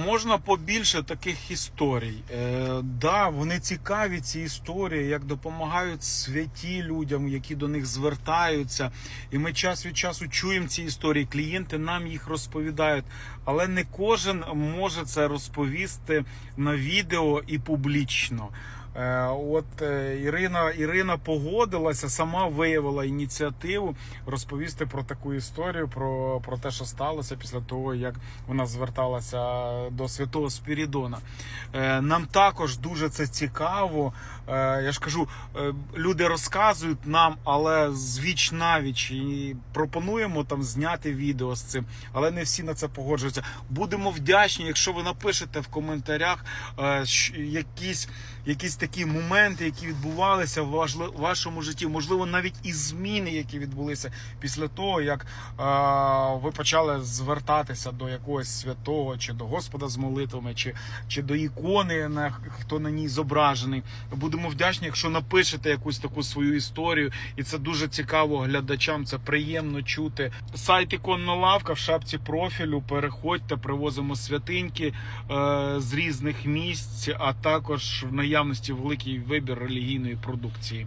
Можна побільше таких історій. Е, да, вони цікаві, ці історії, як допомагають святі людям, які до них звертаються. І ми час від часу чуємо ці історії. Клієнти нам їх розповідають, але не кожен може це розповісти на відео і публічно. Е, От е, Ірина Ірина погодилася, сама виявила ініціативу розповісти про таку історію, про, про те, що сталося після того, як вона зверталася до святого Спірідона. Е, Нам також дуже це цікаво. Я ж кажу, люди розказують нам, але з віч навіч і пропонуємо там зняти відео з цим, але не всі на це погоджуються. Будемо вдячні, якщо ви напишете в коментарях якісь, якісь такі моменти, які відбувалися в вашому житті, можливо, навіть і зміни, які відбулися після того, як ви почали звертатися до якогось святого, чи до Господа з молитвами, чи, чи до ікони, на хто на ній зображений. Будемо вдячні, якщо напишете якусь таку свою історію, і це дуже цікаво глядачам. Це приємно чути. Сайт іконна лавка в шапці профілю. Переходьте, привозимо святиньки е, з різних місць, а також в наявності великий вибір релігійної продукції.